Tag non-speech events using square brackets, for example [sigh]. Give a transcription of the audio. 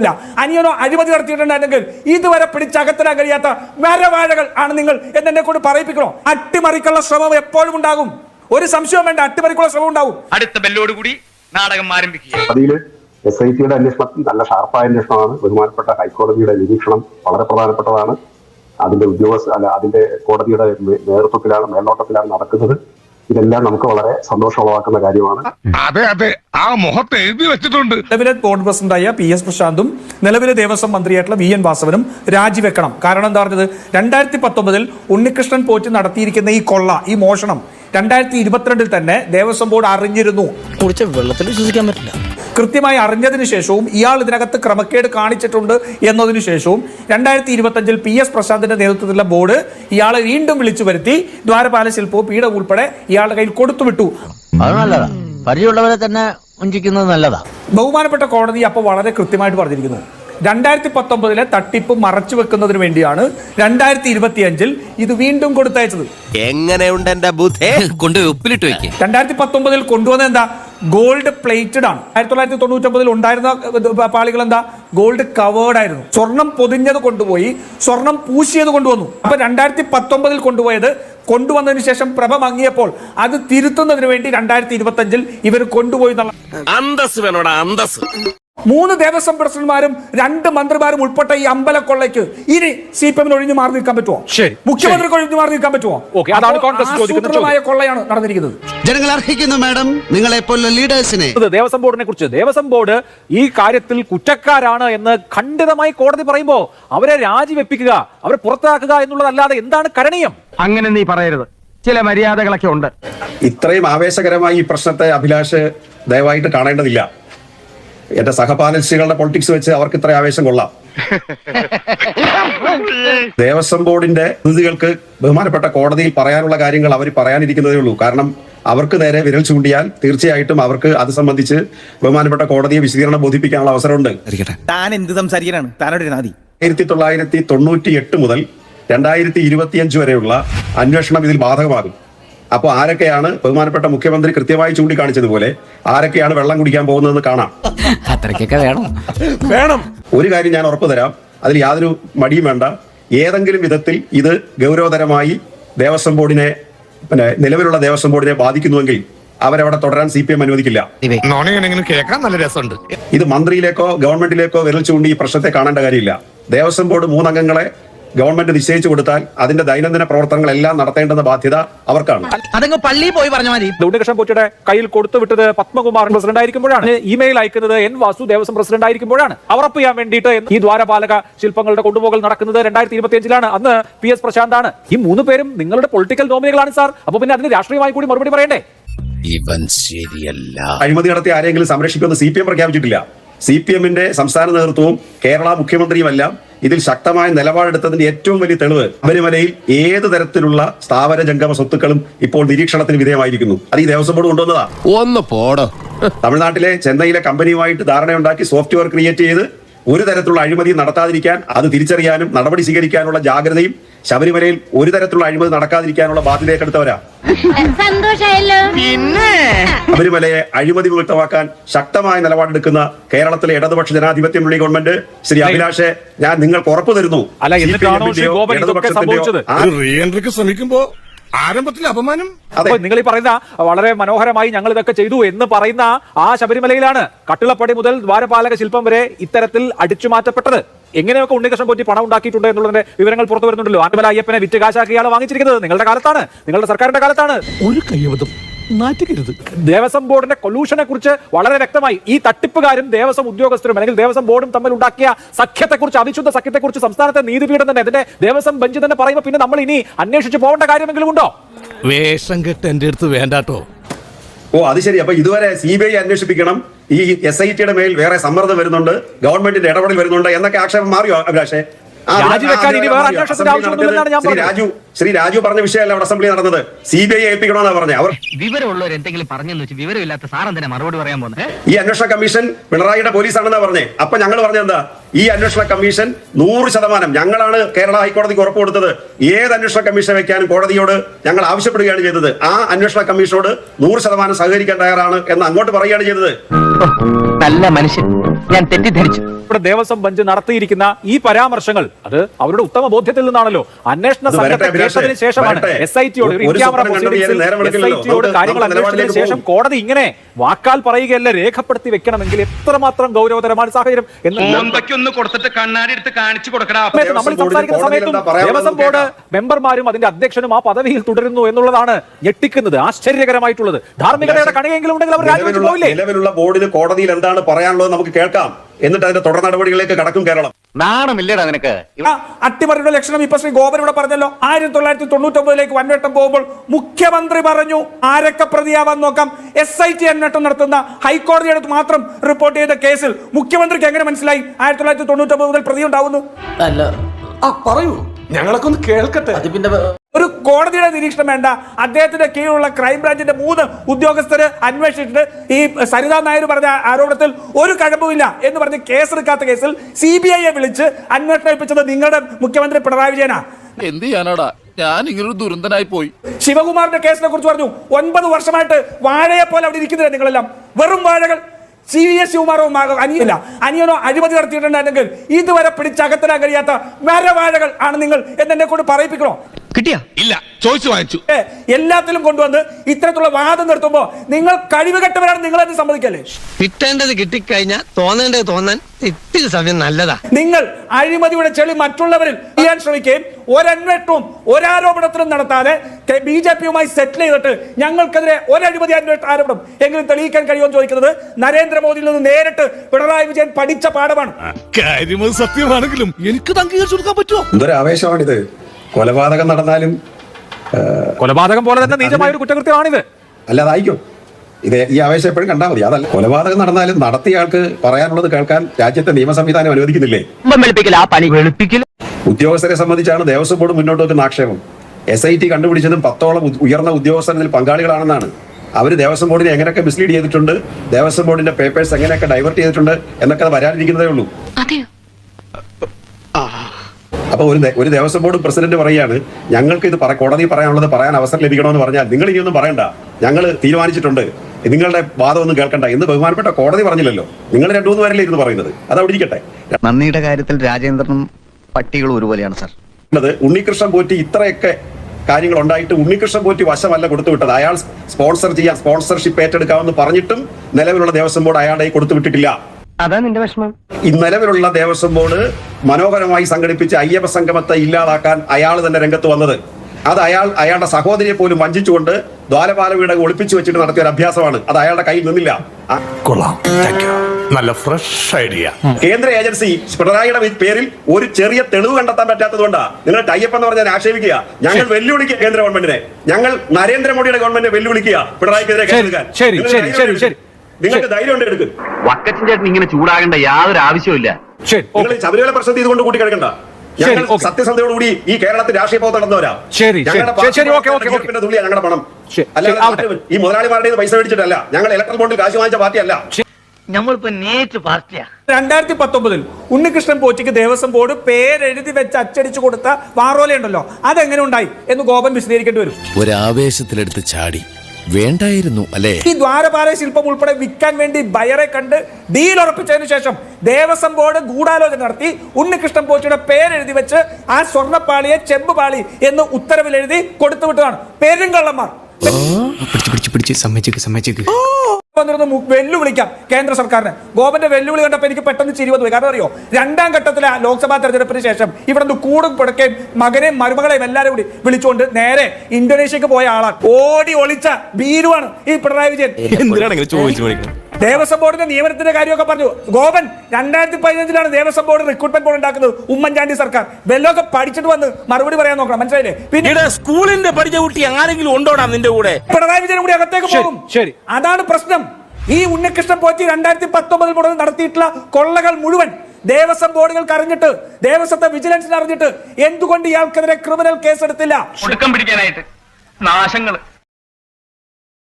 ഇല്ല. അനിയനോ അഴിമതി നടത്തിയിട്ടുണ്ടായിരുന്നെങ്കിൽ ഇതുവരെ പിടിച്ചകത്തിടാൻ കഴിയാത്ത മരവാഴകൾ ആണ് നിങ്ങൾ എന്നെ കൂടി പറയിപ്പിക്കണോ? അട്ടിമറിക്കുള്ള ശ്രമം എപ്പോഴും ഉണ്ടാകും. ഒരു സംശയവും വേണ്ട അട്ടിമറിക്കുള്ള ശ്രമം ഉണ്ടാവും അടുത്ത ബെല്ലോട് കൂടി നാടകം ആരംഭിക്കുക. എസ് ഐ ടിയുടെ അന്വേഷണം നല്ല ഷാർപ്പായ അന്വേഷണമാണ്. ബഹുമാനപ്പെട്ട ഹൈക്കോടതിയുടെ നിരീക്ഷണം വളരെ പ്രധാനപ്പെട്ടതാണ്. അതിന്റെ ഉദ്യോഗസ്ഥ അല്ല അതിന്റെ കോടതിയുടെ നേതൃത്വത്തിലാണ് മേൽനോട്ടത്തിലാണ് നടക്കുന്നത്. ഇതെല്ലാം നമുക്ക് വളരെ സന്തോഷം ഉളവാക്കുന്ന കാര്യമാണ്. അതെ അതെ. ആ മുഖത്ത് എഴുതി വെച്ചിട്ടുണ്ട്. നിലവിലെ ബോർഡ് പ്രസിഡന്റായ പി എസ് പ്രശാന്തും നിലവിലെ ദേവസ്വം മന്ത്രിയായിട്ടുള്ള വി എൻ വാസവനും രാജിവെക്കണം. കാരണം എന്താ പറഞ്ഞത്? രണ്ടായിരത്തി പത്തൊമ്പതിൽ ഉണ്ണികൃഷ്ണൻ പോറ്റി നടത്തിയിരിക്കുന്ന ഈ കൊള്ള ഈ മോഷണം രണ്ടായിരത്തി ഇരുപത്തിരണ്ടിൽ തന്നെ ദേവസ്വം ബോർഡ് അറിഞ്ഞിരുന്നു. കുടിച്ച വെള്ളത്തിൽ വിശ്വസിക്കാൻ പറ്റില്ല. കൃത്യമായി അറിഞ്ഞതിന് ശേഷവും ഇയാൾ ഇതിനകത്ത് ക്രമക്കേട് കാണിച്ചിട്ടുണ്ട് എന്നതിനു ശേഷവും രണ്ടായിരത്തി ഇരുപത്തഞ്ചിൽ പി എസ് പ്രശാന്തിന്റെ നേതൃത്വത്തിലുള്ള ബോർഡ് ഇയാളെ വീണ്ടും വിളിച്ചു വരുത്തി ദ്വാരപാല ശില്പവും പീഠം ഉൾപ്പെടെ ഇയാളുടെ കയ്യിൽ കൊടുത്തുവിട്ടു. അത് നല്ലതാ. പരിചയമുള്ളവരെ തന്നെ വഞ്ചിക്കുന്നത് നല്ലതാ. ബഹുമാനപ്പെട്ട കോടതി അപ്പോൾ വളരെ കൃത്യമായിട്ട് പറഞ്ഞിരിക്കുന്നു. രണ്ടായിരത്തി പത്തൊമ്പതിലെ തട്ടിപ്പ് മറച്ചു വെക്കുന്നതിന് വേണ്ടിയാണ് രണ്ടായിരത്തി ഇരുപത്തി അഞ്ചിൽ ഇത് വീണ്ടും കൊടുത്തയച്ചത്. എങ്ങനെയുണ്ട് എന്റെ ബുദ്ധി? കൊണ്ടുപോയി ഉപ്പിലിട്ട് വെക്കേ. രണ്ടായിരത്തി പത്തൊമ്പതിൽ കൊണ്ടുവന്ന എന്താ? ഗോൾഡ് പ്ലേറ്റഡ് ആണ്. ആയിരത്തി തൊള്ളായിരത്തി തൊണ്ണൂറ്റൊമ്പതിൽ ഉണ്ടായിരുന്ന പാളികൾ എന്താ? ഗോൾഡ് കവേർഡ് ആയിരുന്നു. സ്വർണം പൊതിഞ്ഞത് കൊണ്ടുപോയി സ്വർണം പൂശിയത് കൊണ്ടുവന്നു. അപ്പൊ രണ്ടായിരത്തി പത്തൊമ്പതിൽ കൊണ്ടുപോയത് കൊണ്ടുവന്നതിന് ശേഷം പ്രഭ മങ്ങിയപ്പോൾ അത് തിരുത്തുന്നതിന് വേണ്ടി രണ്ടായിരത്തി ഇരുപത്തി അഞ്ചിൽ ഇവർ കൊണ്ടുപോയി മൂന്ന് ദേവസ്വം പ്രസിഡന്റുമാരും രണ്ട് മന്ത്രിമാരും ഉൾപ്പെട്ട ഈ അമ്പലക്കൊള്ളയ്ക്ക് ഇനി സി പി എമ്മിന് ഒഴിഞ്ഞു മാറി നിൽക്കാൻ പറ്റുമോ? ശരി, മുഖ്യമന്ത്രിക്ക് ഒഴിഞ്ഞു മാറി നിൽക്കാൻ പറ്റുമോ? ഓക്കേ, അതാണ് കോൺഗ്രസ് ആസൂത്രിതമായ കൊള്ളയാണ് നടന്നിരിക്കുന്നത്. ജനങ്ങൾ അർഹിക്കുന്നു മാഡം. നിങ്ങളെ ലീഡേഴ്സിനെ. ദേവസ്വം ബോർഡിനെ കുറിച്ച്. ദേവസ്വം ബോർഡ് ഈ കാര്യത്തിൽ കുറ്റക്കാരാണ് എന്ന് ഖണ്ഡിതമായി കോടതി പറയുമ്പോൾ അവരെ രാജിവെപ്പിക്കുക അവരെ പുറത്താക്കുക എന്നുള്ളതല്ലാതെ എന്താണ് കരണീയം? അങ്ങനെ നീ പറയരുത്. ചില മര്യാദകളൊക്കെ ഉണ്ട്. ഇത്രയും ആവേശകരമായി ഈ പ്രശ്നത്തെ അഭിലാഷ് ദയവായിട്ട് കാണേണ്ടതില്ല. എന്റെ സഹപാനൽസികളുടെ പൊളിറ്റിക്സ് വെച്ച് അവർക്ക് ഇത്ര ആവേശം കൊള്ളാം. [laughs] ദേവസ്വം ബോർഡിന്റെ പ്രതിനിധികൾക്ക് ബഹുമാനപ്പെട്ട കോടതിയിൽ പറയാനുള്ള കാര്യങ്ങൾ അവർ പറയാനിരിക്കുന്നതേ ഉള്ളൂ. കാരണം അവർക്ക് നേരെ വിരൽ ചൂണ്ടിയാൽ തീർച്ചയായിട്ടും അവർക്ക് അത് സംബന്ധിച്ച് ബഹുമാനപ്പെട്ട കോടതിയെ വിശദീകരണം ബോധിപ്പിക്കാനുള്ള അവസരമുണ്ട്. താൻ എന്ത് സംസാരിക്കാനാണ്? ആയിരത്തി തൊള്ളായിരത്തി തൊണ്ണൂറ്റി എട്ട് മുതൽ രണ്ടായിരത്തി ഇരുപത്തിയഞ്ച് വരെയുള്ള അന്വേഷണം ഇതിൽ ബാധകമാകും. അപ്പോൾ ആരൊക്കെയാണ് ബഹുമാനപ്പെട്ട മുഖ്യമന്ത്രി കൃത്യമായി ചൂണ്ടിക്കാണിച്ചതുപോലെ ആരൊക്കെയാണ് വെള്ളം കുടിക്കാൻ പോകുന്നതെന്ന് കാണാം. അത്രയ്ക്കൊക്കെ വേണം. വേണം. ഒരു കാര്യം ഞാൻ ഉറപ്പു തരാം. അതിൽ യാതൊരു മടിയും വേണ്ട. ഏതെങ്കിലും വിധത്തിൽ ഇത് ഗൗരവതരമായി ദേവസ്വം ബോർഡിനെ പിന്നെ നിലവിലുള്ള ദേവസ്വം ബോർഡിനെ ബാധിക്കുന്നുവെങ്കിൽ അവരവിടെ തുടരാൻ സി പി എം അനുവദിക്കില്ല. കേൾക്കാൻ നല്ല രസമുണ്ട്. ഇത് മന്ത്രിയിലേക്കോ ഗവൺമെന്റിലേക്കോ വിരൽ ചൂണ്ടി ഈ പ്രശ്നത്തെ കാണേണ്ട കാര്യമില്ല. ദേവസ്വം ബോർഡ് മൂന്നംഗങ്ങളെ ഗവൺമെന്റ് നിശ്ചയിച്ചു കൊടുത്താൽ അതിന്റെ ദൈനംദിന പ്രവർത്തനങ്ങളെല്ലാം നടത്തേണ്ടെന്ന ബാധ്യത അവർക്കാണ്. അതങ്ങ് പള്ളിയിൽ പോയി പറഞ്ഞ മതി ഉണ്ണികൃഷ്ണൻ പോറ്റിയുടെ കയ്യിൽ കൊടുത്തു വിട്ടത് പത്മകുമാർ പ്രസിഡന്റ് ആയിരിക്കുമ്പോഴാണ്. ഇമെയിൽ അയക്കുന്നത് എൻ വാസു ദേവസ്വം പ്രസിഡന്റ് ആയിരിക്കുമ്പോഴാണ്. അവർ ഉറപ്പ് ചെയ്യാൻ വേണ്ടിയിട്ട് ഈ ദ്വാരപാലക ശില്പങ്ങളുടെ കൊണ്ടുപോകൽ നടക്കുന്നത് രണ്ടായിരത്തി ഇരുപത്തിയഞ്ചിലാണ് അന്ന് പി എസ് പ്രശാന്താണ്. ഈ മൂന്ന് പേരും നിങ്ങളുടെ പൊളിറ്റിക്കൽ നോമിനികളാണ് സാർ. അപ്പൊ പിന്നെ അതിന് രാഷ്ട്രീയമായി കൂടി മറുപടി പറയണ്ടേ? ഇവൻ ശരിയല്ല. അഴിമതി നടത്തി ആരെങ്കിലും സംരക്ഷിക്കുമെന്ന് സി പി എം പ്രഖ്യാപിച്ചിട്ടില്ല. സി പി എമ്മിന്റെ സംസ്ഥാന നേതൃത്വവും കേരള മുഖ്യമന്ത്രിയുമെല്ലാം ഇതിൽ ശക്തമായ നിലപാടെടുത്തതിന്റെ ഏറ്റവും വലിയ തെളിവ് ശബരിമലയിൽ ഏത് തരത്തിലുള്ള സ്ഥാപന ജംഗമ സ്വത്തുക്കളും ഇപ്പോൾ നിരീക്ഷണത്തിന് വിധേയമായിരിക്കുന്നു. അത് ഈ ദേവസ്വം ബോർഡ് കൊണ്ടുവന്നതാ. ഒന്ന് പോടോ. തമിഴ്നാട്ടിലെ ചെന്നൈയിലെ കമ്പനിയുമായിട്ട് ധാരണയുണ്ടാക്കി സോഫ്റ്റ്വെയർ ക്രിയേറ്റ് ചെയ്ത് ഒരു തരത്തിലുള്ള അഴിമതി നടത്താതിരിക്കാൻ അത് തിരിച്ചറിയാനും നടപടി സ്വീകരിക്കാനുള്ള ജാഗ്രതയും ശബരിമലയിൽ ഒരു തരത്തിലുള്ള അഴിമതി നടക്കാതിരിക്കാനുള്ള ബാധ്യത ഏറ്റെടുത്തവരാ പിന്നെ? ശബരിമലയെ അഴിമതി വിമുക്തമാക്കാൻ ശക്തമായ നിലപാടെടുക്കുന്ന കേരളത്തിലെ ഇടതുപക്ഷ ജനാധിപത്യ മുന്നണി ഗവൺമെന്റ് ശ്രീ അഭിലാഷെ ഞാൻ നിങ്ങൾക്ക് ഉറപ്പു തരുന്നു. അല്ല, എന്നിട്ടാണോ ശ്രീ CPM-ന്റെയോ ഗോപൻ ഇതൊക്കെ സംഭവിച്ചത്? ആ ശ്രമിക്കുമ്പോ ആരംഭത്തിൽ അപമാനം? അതെ. അപ്പൊ നിങ്ങൾ ഈ പറയുന്ന വളരെ മനോഹരമായി ഞങ്ങൾ ഇതൊക്കെ ചെയ്തു എന്ന് പറയുന്ന ആ ശബരിമലയിലാണ് കട്ടിളപ്പടി മുതൽ ദ്വാരപാലക ശില്പം വരെ ഇത്തരത്തിൽ അടിച്ചു മാറ്റപ്പെട്ടത്. എങ്ങനെയൊക്കെ ഉണ്ണികൃഷ്ണൻ പോറ്റി പണം ഉണ്ടാക്കിയിട്ടുണ്ട് എന്നുള്ളതിന്റെ വിവരങ്ങൾ പുറത്തു വരുന്നുണ്ടല്ലോ. ആറ്റുമല അയ്യപ്പനെ വിറ്റ് കാശാക്കിയാണ് വാങ്ങിച്ചിരിക്കുന്നത്. നിങ്ങളുടെ കാലത്താണ്. നിങ്ങളുടെ സർക്കാരിന്റെ കാലത്താണ്. ഒരു കയ്യബദ്ധം നാറ്റുകരുത് ദേവസ്വം ബോർഡിന്റെ കൊലൂഷനെ കുറിച്ച് വളരെ വ്യക്തമായി ഈ തട്ടിപ്പുകാരും ദേവസ്വം ഉദ്യോഗസ്ഥരും അല്ലെങ്കിൽ ദേവസ്വം ബോർഡും തമ്മിൽ ഉണ്ടാക്കിയ സഖ്യത്തെക്കുറിച്ച് അവിശുദ്ധ സഖ്യത്തെക്കുറിച്ച് സംസ്ഥാനത്തെ നീതിപീഠം തന്നെ അതിന്റെ ദേവസ്വം ബെഞ്ച് തന്നെ പറയുമ്പോൾ പിന്നെ നമ്മൾ ഇനി അന്വേഷിച്ച് പോകേണ്ട കാര്യമെങ്കിലും ഉണ്ടോ? വേഷം കെട്ട് എന്റെ അടുത്ത് വേണ്ടാട്ടോ. ഓ അത് ശരി. അപ്പൊ ഇതുവരെ സി ബി ഐ അന്വേഷിപ്പിക്കണം. ഈ എസ് ഐ ടിയുടെ മേൽ വേറെ സമ്മർദ്ദം വരുന്നുണ്ട്. ഗവൺമെന്റിന്റെ ഇടപെടൽ വരുന്നുണ്ട് എന്നൊക്കെ ആക്ഷേപം മാറിയോ അഭിലാഷേ? രാജിവെക്കാൻ ഇനി വേറെ? അന്വേഷണത്തിന്റെ ആവശ്യമൊന്നുമില്ലെന്നാണ് ഞാൻ ശ്രീ പറഞ്ഞത്. രാജു ശ്രീ രാജു പറഞ്ഞ വിഷയമല്ല അവിടെ അസംബ്ലി നടന്നത്? സി ബി ഐ ഏൽപ്പിക്കണമെന്നാ പറഞ്ഞത് അവർ വിവരമുള്ളവർ എന്തെങ്കിലും പറഞ്ഞെന്ന് വെച്ച് വിവരമില്ലാത്ത സാറൻ തന്നെ മറുപടി പറയാൻ പോകുന്നത് ഈ അന്വേഷണ കമ്മീഷൻ പിണറായിയുടെ പോലീസാണെന്നാ പറഞ്ഞേ. അപ്പൊ ഞങ്ങൾ പറഞ്ഞെന്താ എന്താ? ഈ അന്വേഷണ കമ്മീഷൻ നൂറ് ശതമാനം ഞങ്ങളാണ് കേരള ഹൈക്കോടതിക്ക് ഉറപ്പ് കൊടുത്തത്. ഏത് അന്വേഷണ കമ്മീഷൻ വെക്കാനും കോടതിയോട് ഞങ്ങൾ ആവശ്യപ്പെടുകയാണ് ചെയ്തത്. ആ അന്വേഷണ കമ്മീഷനോട് നൂറ് ശതമാനം സഹകരിക്കാൻ തയ്യാറാണ് എന്ന് അങ്ങോട്ട് പറയുകയാണ് ചെയ്തത്. നല്ല മനുഷ്യൻ. ഞാൻ തെറ്റിദ്ധരിച്ചു. ഇവിടെ ദേവസ്വം ബെഞ്ച് നടത്തിയിരിക്കുന്ന ഈ പരാമർശങ്ങൾ അത് അവരുടെ ഉത്തമ ബോധ്യത്തിൽ നിന്നാണല്ലോ. അന്വേഷണ സംഘത്തെ കേട്ടതിന് ശേഷമാണ്. എസ് ഐ ടിയോട് ടിയോട് കാര്യങ്ങൾ അന്വേഷിച്ചതിന് ശേഷം. കോടതി ഇങ്ങനെ വാക്കാൽ പറയുകയല്ല രേഖപ്പെടുത്തി വെക്കണമെങ്കിൽ എത്രമാത്രം ഗൗരവതരമായ സാഹചര്യം എന്ന് ഒന്ന് കൊടുത്തിട്ട് കണ്ണാടി എടുത്ത് കാണിച്ചു കൊടുക്കടാ. നമ്മൾ സംസാരിക്കുന്ന സമയത്തും ദേവസ്വം ബോർഡ് മെമ്പർമാരും അതിന്റെ അധ്യക്ഷനും ആ പദവിയിൽ തുടരുന്നു എന്നുള്ളതാണ് ഞെട്ടിക്കുന്നത് ആശ്ചര്യകരമായിട്ടുള്ളത്. ധാർമ്മികതയുടെ കണികെങ്കിലും ഉണ്ടെങ്കിൽ അവർ രാജിവെച്ചു നിലവിലുള്ള പോയില്ലേ നിലവിലുള്ള ബോർഡിന് കോടതിയിൽ എന്താണ് പറയാനുള്ളത് നമുക്ക് കേൾക്കാം. എന്നിട്ട് അതിന്റെ തുടർ നടപടികളിലേക്ക് കടക്കും കേരളം. നാണമില്ലടാ നിനക്ക്. അട്ടിമറിയുടെ ലക്ഷണം ഇപ്പൊ ശ്രീ ഗോപൻ ഇവിടെ പറഞ്ഞല്ലോ. ആയിരത്തി തൊള്ളായിരത്തി തൊണ്ണൂറ്റി ഒമ്പതിലേക്ക് അന്വേഷണം പോകുമ്പോൾ മുഖ്യമന്ത്രി പറഞ്ഞു ആരൊക്കെ പ്രതിയാവാൻ നോക്കാം. എസ് ഐ ടി അന്വേഷണം നടത്തുന്ന ഹൈക്കോടതി അടുത്ത് മാത്രം റിപ്പോർട്ട് ചെയ്ത കേസിൽ മുഖ്യമന്ത്രിക്ക് എങ്ങനെ മനസ്സിലായി? ആയിരത്തി തൊള്ളായിരത്തി തൊണ്ണൂറ്റി ഒമ്പത് മുതൽ പ്രതി ഉണ്ടാവുന്നു അല്ല ആ പറയൂ. ഞങ്ങളൊക്കെ ഒന്ന് കേൾക്കട്ടെ. അത് പിന്നെ കോടതിയുടെ നിരീക്ഷണം വേണ്ട. അദ്ദേഹത്തിന്റെ കീഴിലുള്ള ക്രൈംബ്രാഞ്ചിന്റെ മൂന്ന് ഉദ്യോഗസ്ഥര് അന്വേഷിച്ചിട്ട് ഈ സരിതാ നായർ പറഞ്ഞ ആരോപണത്തിൽ ഒരു കഴമ്പുമില്ല എന്ന് പറഞ്ഞ് കേസെടുക്കാത്ത കേസിൽ സി ബി ഐയെ വിളിച്ച് അന്വേഷണം ഏൽപ്പിച്ചത് നിങ്ങളുടെ മുഖ്യമന്ത്രി പിണറായി വിജയനാ. എന്ത് ചെയ്യാനാടാ? ഞാൻ ഇങ്ങനൊരു ദുരന്തനായി പോയി. ശിവകുമാറിന്റെ കേസിനെ കുറിച്ച് പറഞ്ഞു. ഒൻപത് വർഷമായിട്ട് വാഴയെ പോലെ അവിടെ ഇരിക്കുന്നില്ല നിങ്ങളെല്ലാം? വെറും വാഴകൾ. സി വി എസ് ശിവകുമാറോ അനിയല്ല അനിയനില്ല അനിയനോ അഴിമതി നടത്തിയിട്ടുണ്ടെങ്കിൽ ഇതുവരെ പിടിച്ചകത്തരാൻ കഴിയാത്ത മരവാഴകൾ ആണ് നിങ്ങൾ എന്നെ കൊണ്ട് പറയിപ്പിക്കണോ? കിട്ടിയാ? ഇല്ല ചോദിച്ചു വാങ്ങിച്ചു. എല്ലാത്തിലും കൊണ്ടുവന്ന് ഇത്തരത്തിലുള്ള വാദം നിർത്തുമ്പോ നിങ്ങൾ കഴിവുകെട്ടവരാണ് അത് സമ്മതിക്കല്ലേ? കിട്ടേണ്ടത് കിട്ടിക്കഴിഞ്ഞാൽ തോന്നേണ്ടത് തോന്നാൻ ഇത്തിരി സമയം നല്ലതാ. നിങ്ങൾ അഴിമതിയുടെ ചെളി മറ്റുള്ളവരിൽ ചെയ്യാൻ ശ്രമിക്കുകയും ഒരന്വേഷണവും ഒരാരോപണത്തിലും നടത്താതെ ബി ജെ പിയുമായി സെറ്റിൽ ചെയ്തിട്ട് ഞങ്ങൾക്കെതിരെ ഒരഴിമതി അന്വേഷണം ആരോപണം എങ്കിലും തെളിയിക്കാൻ കഴിയുമെന്ന് ചോദിക്കുന്നത് നരേന്ദ്രമോദിയിൽ നിന്ന് നേരിട്ട് പിണറായി വിജയൻ പഠിച്ച പാഠമാണ്. കാര്യം സത്യമാണെങ്കിലും എനിക്ക് അംഗീകരിച്ചു കൊടുക്കാൻ പറ്റുമോ? എന്തൊരു ആവേശമാണിത്. കൊലപാതകം നടന്നാലും കൊലപാതകം പോലെ തന്നെ നീചമായ ഒരു കുറ്റകൃത്യമാണിത്. അല്ലാതായിക്കോ ഇത് ഈ ആവേശം എപ്പോഴും കണ്ടാൽ മതി. അതല്ല കൊലപാതകം നടന്നാലും നടത്തിയ ആൾക്ക് പറയാനുള്ളത് കേൾക്കാൻ രാജ്യത്തെ നിയമ സംവിധാനം അനുവദിക്കുന്നില്ലേ? ഉദ്യോഗസ്ഥരെ സംബന്ധിച്ചാണ് ദേവസ്വം ബോർഡ് മുന്നോട്ട് വെക്കുന്ന ആക്ഷേപം. എസ് ഐ ടി കണ്ടുപിടിച്ചതും പത്തോളം ഉയർന്ന ഉദ്യോഗസ്ഥരിൽ പങ്കാളികളാണെന്നാണ്. അവർ ദേവസ്വം ബോർഡിനെ എങ്ങനെയൊക്കെ മിസ്ലീഡ് ചെയ്തിട്ടുണ്ട് ദേവസ്വം ബോർഡിന്റെ പേപ്പേഴ്സ് എങ്ങനെയൊക്കെ ഡൈവേർട്ട് ചെയ്തിട്ടുണ്ട് എന്നൊക്കെ അത് വരാനിരിക്കുന്നതേ ഉള്ളൂ. അതെയോ അപ്പൊ ഒരു ഒരു ദേവസ്വം ബോർഡ് പ്രസിഡന്റ് പറയാണ് ഞങ്ങൾക്ക് ഇത് പറ കോടതി പറയാനുള്ളത് പറയാൻ അവസരം ലഭിക്കണമെന്ന് പറഞ്ഞാൽ നിങ്ങൾ ഇനിയൊന്നും പറയണ്ട. ഞങ്ങൾ തീരുമാനിച്ചിട്ടുണ്ട്. നിങ്ങളുടെ വാദമൊന്നും കേൾക്കണ്ട. എന്ന് ബഹുമാനപ്പെട്ട കോടതി പറഞ്ഞില്ലല്ലോ. നിങ്ങൾ രണ്ടു മൂന്ന് പേരല്ലേ ഇരുന്ന് പറയുന്നത്. അത് അവിടെ ഇരിക്കട്ടെ. നന്ദിയുടെ കാര്യത്തിൽ രാജേന്ദ്രനും പട്ടികളും ഒരുപോലെയാണ് സാർ. ഉണ്ണികൃഷ്ണൻ പോറ്റി ഇത്രയൊക്കെ കാര്യങ്ങൾ ഉണ്ടായിട്ട് ഉണ്ണികൃഷ്ണൻ പോറ്റി വശമല്ല കൊടുത്തുവിട്ടത് അയാൾ സ്പോൺസർ ചെയ്യാൻ സ്പോൺസർഷിപ്പ് ഏറ്റെടുക്കാമെന്ന് പറഞ്ഞിട്ടും നിലവിലുള്ള ദേവസ്വം ബോർഡ് അയാളുടെ കൊടുത്തുവിട്ടിട്ടില്ല കൊടുത്തു വിട്ടിട്ടില്ല. അതാ നിന്റെ വിഷമം. നിലവിലുള്ള ദേവസ്വം ബോർഡ് മനോഹരമായി സംഘടിപ്പിച്ച അയ്യപ്പ സംഗമത്തെ ഇല്ലാതാക്കാൻ അയാൾ തന്നെ രംഗത്ത് വന്നത്. അത് അയാൾ അയാളുടെ സഹോദരിയെ പോലും വഞ്ചിച്ചുകൊണ്ട് ദ്വാരപാല വീടകം ഒളിപ്പിച്ചു വെച്ചിട്ട് നടത്തിയ ഒരു അഭ്യാസമാണ്. അത് അയാളുടെ കയ്യിൽ നിന്നില്ല. നല്ല ഫ്രഷ് ഐഡിയ കേന്ദ്ര ഏജൻസി പിണറായിയുടെ പേരിൽ ഒരു ചെറിയ തെളിവ് കണ്ടെത്താൻ പറ്റാത്തതുകൊണ്ടാണ് നിങ്ങൾ ടൈപ്പ് എന്ന് പറഞ്ഞാൽ ആക്ഷേപിക്കുക. ഞങ്ങൾ വെല്ലുവിളിക്കുക കേന്ദ്ര ഗവൺമെന്റിനെ. ഞങ്ങൾ നരേന്ദ്രമോദിയുടെ ഗവൺമെന്റിനെ വെല്ലുവിളിക്കുക. പിണറായിക്കെതിരെ ശരി. ശരി, ശരി, ശരി, ശരി. നിങ്ങൾക്ക് ധൈര്യം ഉണ്ട് എടുക്കും? വക്കച്ചൻ ചേട്ടൻ ഇങ്ങനെ ചൂടാകേണ്ട യാതൊരു ആവശ്യമില്ല ശരി നിങ്ങൾ ഈ ശബരിമല പ്രശ്നത്തിൽ ഇതുകൊണ്ട് കൂട്ടി കിടക്കണ്ട. ശരി, ഞങ്ങൾ ഓക്കെ. സത്യസന്ധയോടുകൂടി ഈ കേരളത്തിൽ രാഷ്ട്രീയ പോകത്ത് നടന്നവരാ. ശരി, ഞങ്ങളുടെ ശരി, ശരി, ഓക്കേ, ഓക്കെ, ഓക്കെ. പാർട്ടി തുള്ളിയാ ഞങ്ങളുടെ പണം. ശരി, അല്ലാതെ ശരി, ആവട്ടെ. മറ്റ് ഈ മുതലാളിമാരുടെ കയ്യിൽ നിന്ന് പൈസ മേടിച്ചിട്ടല്ല. ഞങ്ങൾ ഇലക്ട്രൽ ബോണ്ടിൽ കാശ് വാങ്ങിച്ച പാർട്ടിയല്ല. നമ്മളിപ്പോ നേരിട്ട് പാർട്ടിയാ. രണ്ടായിരത്തി പത്തൊമ്പതിൽ ഉണ്ണികൃഷ്ണൻ പോറ്റിക്ക് ദേവസ്വം ബോർഡ് പേരെഴുതി വെച്ച് അച്ചടിച്ചു കൊടുത്ത വാറോലയുണ്ടല്ലോ അതെങ്ങനെ ഉണ്ടായി എന്ന് ഗോപൻ വിശദീകരിക്കേണ്ടി വരും. ഒരു ഒരാവേശത്തിലെടുത്ത് ചാടി. വേണ്ടായിരുന്നു അല്ലേ? ഈ ദ്വാരപാല ശില്പം ഉൾപ്പെടെ വിൽക്കാൻ വേണ്ടി ബയറെ കണ്ട് ഡീൽ ഉറപ്പിച്ചതിന് ശേഷം ദേവസ്വം ബോർഡ് ഗൂഢാലോചന നടത്തി. ഉണ്ണികൃഷ്ണൻ പോച്ചിയുടെ പേരെഴുതി വെച്ച് ആ സ്വർണപ്പാളിയെ ചെമ്പ് പാളി എന്ന് ഉത്തരവിൽ എഴുതി കൊടുത്തുവിട്ടതാണ്. പെരുങ്കള്ളന്മാർ. പിടിച്ച് പിടിച്ച് പിടിച്ച്. സമ്മതിച്ചേക്ക് സമ്മതിച്ചേക്ക്. വന്നിരുന്നു വെല്ലുവിളിക്കാം കേന്ദ്ര സർക്കാരിന്. ഗോപന്റെ വെല്ലുവിളി കണ്ടപ്പോൾ എനിക്ക് പെട്ടെന്ന് ചിരിവത് പോയി. കാരണം അറിയോ? രണ്ടാം ഘട്ടത്തിലെ ലോക്സഭാ തെരഞ്ഞെടുപ്പിന് ശേഷം ഇവിടെ നിന്ന് കൂടും പിടക്കുകയും മകനെയും മരുമകളെയും എല്ലാവരും കൂടി വിളിച്ചുകൊണ്ട് നേരെ ഇന്തോനേഷ്യക്ക് പോയ ആളാണ്. ഓടി ഒളിച്ച ഭീരുവാണ് ഈ പിണറായി വിജയൻ. ചോദിച്ചു ദേവസ്വം ബോർഡിന്റെ നിയമനത്തിന്റെ കാര്യമൊക്കെ പറഞ്ഞു. ഗോപൻ രണ്ടായിരത്തി പതിനഞ്ചിലാണ് ദേവസ്വം ബോർഡ് റിക്രൂട്ട്മെന്റ് ബോർഡ് ഉണ്ടാക്കുന്നത് ഉമ്മൻചാണ്ടി സർക്കാർ. വെല്ലൊക്കെ പഠിച്ചിട്ട് വന്ന് മറുപടി പറയാൻ നോക്കണം മനസ്സിലായില്ലേ? പിന്നീട് സ്കൂളിന്റെ പഠിച്ച കുട്ടി ആരെങ്കിലും ഉണ്ടോടാ നിന്റെ കൂടെ? പിണറായി വിജയൻ കൂടി അകത്തേക്ക് പോകും. ശരി. അതാണ് പ്രശ്നം. ഈ ഉണ്ണികൃഷ്ണൻ പോറ്റി രണ്ടായിരത്തി പത്തൊമ്പതിൽ മുതൽ നടത്തിയിട്ടുള്ള കൊള്ളകൾ മുഴുവൻ ദേവസ്വം ബോർഡുകൾക്ക് അറിഞ്ഞിട്ട് ദേവസ്വത്തെ വിജിലൻസിന് അറിഞ്ഞിട്ട് എന്തുകൊണ്ട് ഇയാൾക്കെതിരെ ക്രിമിനൽ കേസ് എടുത്തില്ല ഒടുക്കം പിടിക്കാനായിട്ട്. നാശങ്ങൾ.